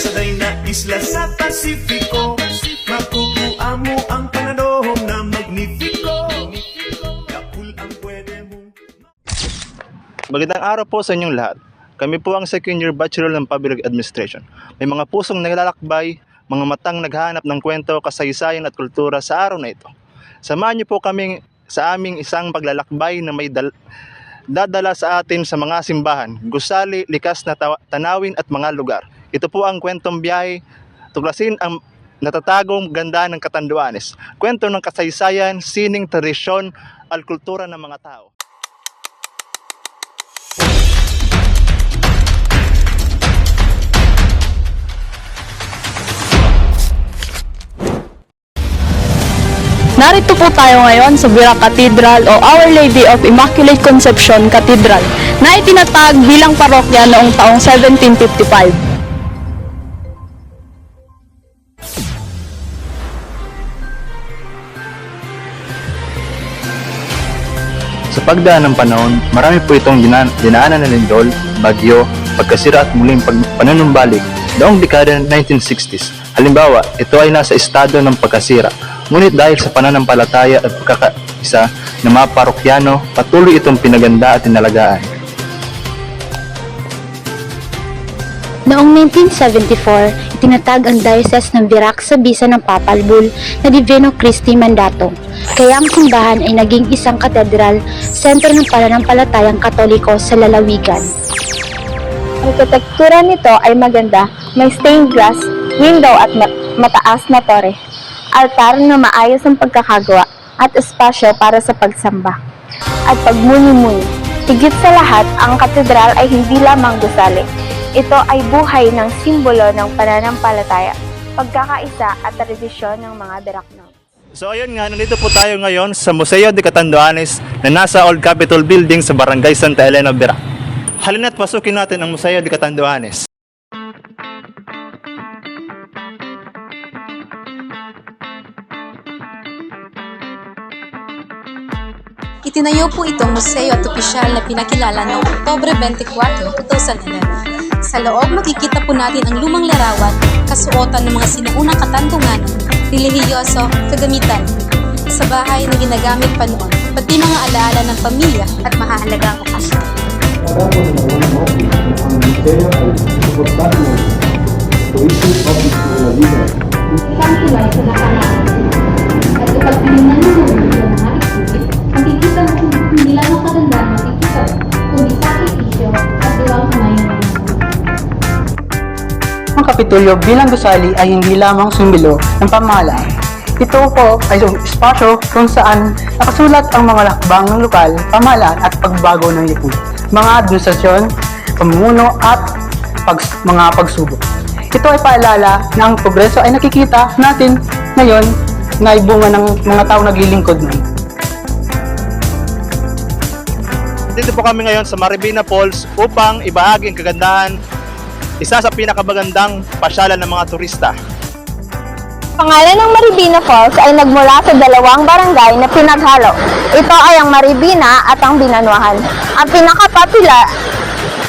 Nasa day na isla sa Pasifiko Makukuha mo ang pananahon na magnifiko Yakul ang pwede mong Magandang araw po sa inyong lahat. Kami po ang second year bachelor ng Public Administration. May mga pusong naglalakbay, mga matang naghahanap ng kwento, kasaysayan at kultura sa araw na ito. Samahan niyo po kami sa aming isang paglalakbay na may dal- dadala sa atin sa mga simbahan, gusali, likas na tanawin at mga lugar. Ito po ang kwentong biyahe, tuklasin ang natatagong ganda ng Katanduanes, kwento ng kasaysayan, sining, tradisyon, at kultura ng mga tao. Narito po tayo ngayon sa Bira Cathedral o Our Lady of Immaculate Conception Cathedral na itinatag bilang parokya noong taong 1755. Sa pagdaan ng panahon, marami po itong dinan- dinaanan ng lindol, bagyo, pagkasira at muling pag- panunumbalik noong dekada ng 1960s. Halimbawa, ito ay nasa estado ng pagkasira. Ngunit dahil sa pananampalataya at pagkakaisa ng mga parokyano, patuloy itong pinaganda at inalagaan. Noong 1974, itinatag ang Diocese ng Virac sa bisa ng Papal Bull na Divino Christi Mandato. Kaya ang simbahan ay naging isang katedral, sentro ng pananampalatayang katoliko sa lalawigan. Ang arkitektura nito ay maganda, may stained glass, window at ma- mataas na tore, altar na maayos ang pagkakagawa at espasyo para sa pagsamba. At pagmuni-muni, higit sa lahat, ang katedral ay hindi lamang gusali. Ito ay buhay ng simbolo ng pananampalataya, pagkakaisa at tradisyon ng mga Birakno. So ayun nga, nandito po tayo ngayon sa Museo de Catanduanes na nasa Old Capitol Building sa Barangay Santa Elena, Birac. Halina't pasukin natin ang Museo de Catanduanes. Itinayo po itong museo at opisyal na pinakilala noong Oktobre 24, 2011. Sa loob makikita po natin ang lumang larawan, kasuotan ng mga sinuunang katantungan, relihiyoso, kagamitan. Sa bahay na ginagamit pa noon, pati mga alaala ng pamilya at mahahalagang okasyon. Isang Kapitulyo bilang gusali ay hindi lamang sumbilo ng pamahalaan. Ito po ay isang espasyo kung saan nakasulat ang mga lakbang ng lokal, pamahalaan at pagbago ng lipunan, mga administrasyon, pamumuno at pag, mga pagsubok. Ito ay paalala na ang progreso ay nakikita natin ngayon na ibunga ng mga tao naglilingkod nun. Dito po kami ngayon sa Maribina Falls upang ibahagi ang kagandahan isa sa pinakamagandang pasyalan ng mga turista. Pangalan ng Maribina Falls ay nagmula sa dalawang barangay na pinaghalo. Ito ay ang Maribina at ang Binanuahan. Ang pinakapapila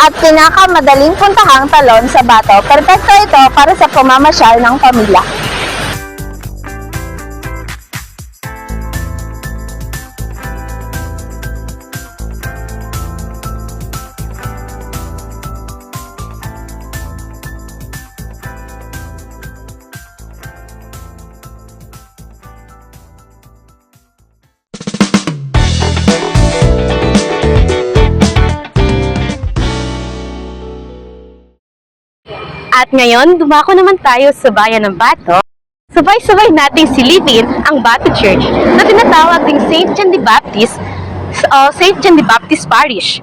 at pinakamadaling puntahang talon sa Bato. Perfecto ito para sa pamamasyal ng pamilya. At ngayon, dumako naman tayo sa bayan ng Bato. Sabay-sabay nating silipin ang Bato Church na tinatawag ding St. John the Baptist o St. John the Baptist Parish.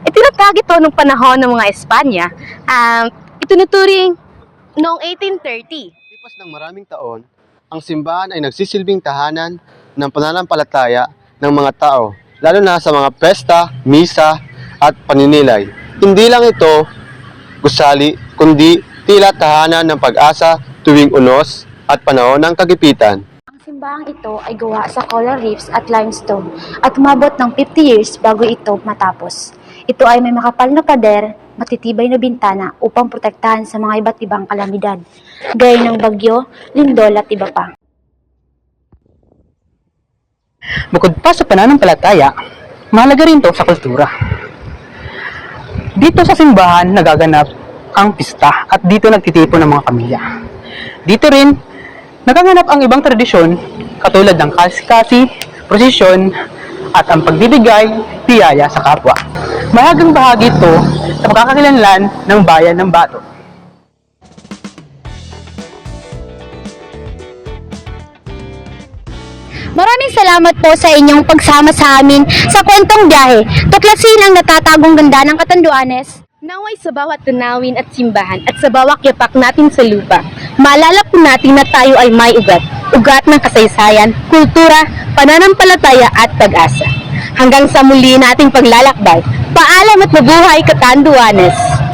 Itinatag ito nung panahon ng mga Espanya. Um, itinuturing noong 1830. Lipas ng maraming taon, ang simbahan ay nagsisilbing tahanan ng pananampalataya ng mga tao, lalo na sa mga pesta, misa, at paninilay. Hindi lang ito gusali, kundi tila tahanan ng pag-asa tuwing unos at panahon ng kagipitan. Ang simbahang ito ay gawa sa coral reefs at limestone at umabot ng 50 years bago ito matapos. Ito ay may makapal na pader, matitibay na bintana upang protektahan sa mga iba't ibang kalamidad, gaya ng bagyo, lindol at iba pa. Bukod pa sa pananampalataya, mahalaga rin to sa kultura. Dito sa simbahan nagaganap ang pista at dito nagtitipon ng mga pamilya. Dito rin, nagaganap ang ibang tradisyon katulad ng kasi-kasi, prosesyon, at ang pagbibigay biyaya sa kapwa. Mahagang bahagi ito sa pagkakakilanlan ng bayan ng Bato. Maraming salamat po sa inyong pagsama sa amin sa kwentong biyahe. Tuklasin ang natatagong ganda ng Katanduanes. Naway sa bawat tunawin at simbahan at sa bawat yapak natin sa lupa, maalala natin na tayo ay may ugat. Ugat ng kasaysayan, kultura, pananampalataya at pag-asa. Hanggang sa muli nating paglalakbay, paalam at mabuhay Katanduanes!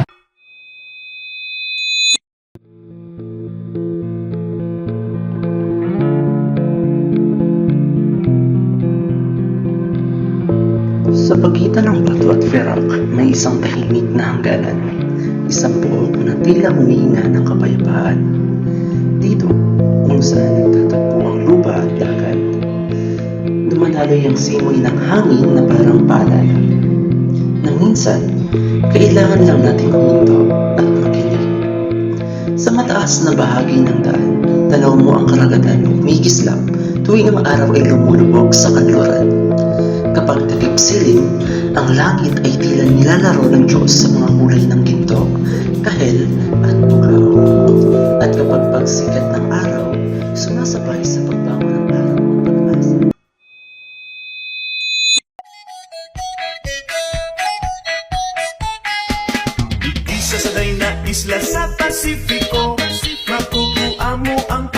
Pagitan ng bato at ferak, may isang tahimik na hangganan. Isang pook na tila humihina ng kapayapaan. Dito, kung saan nagtatagpo ang lupa at dagat, dumadaloy ang simoy ng hangin na parang paalala. Na minsan, kailangan lang natin huminto at makinig. Sa mataas na bahagi ng daan, tanaw mo ang karagatan na kumikislap tuwing ang araw ay lumulubog sa kanluran. Kapag takip silim, ang langit ay tila nilalaro ng Diyos sa mga kulay ng ginto, kahel at bukaw. At kapag pagsikat ng araw, sumasabay sa pagbangon ng araw ang pag-asa. Isa sa na isla sa Pasifiko Makukuha mo ang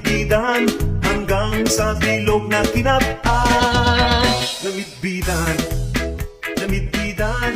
Namidbidan hanggang sa bilog na kinap-an Namidbidan, namidbidan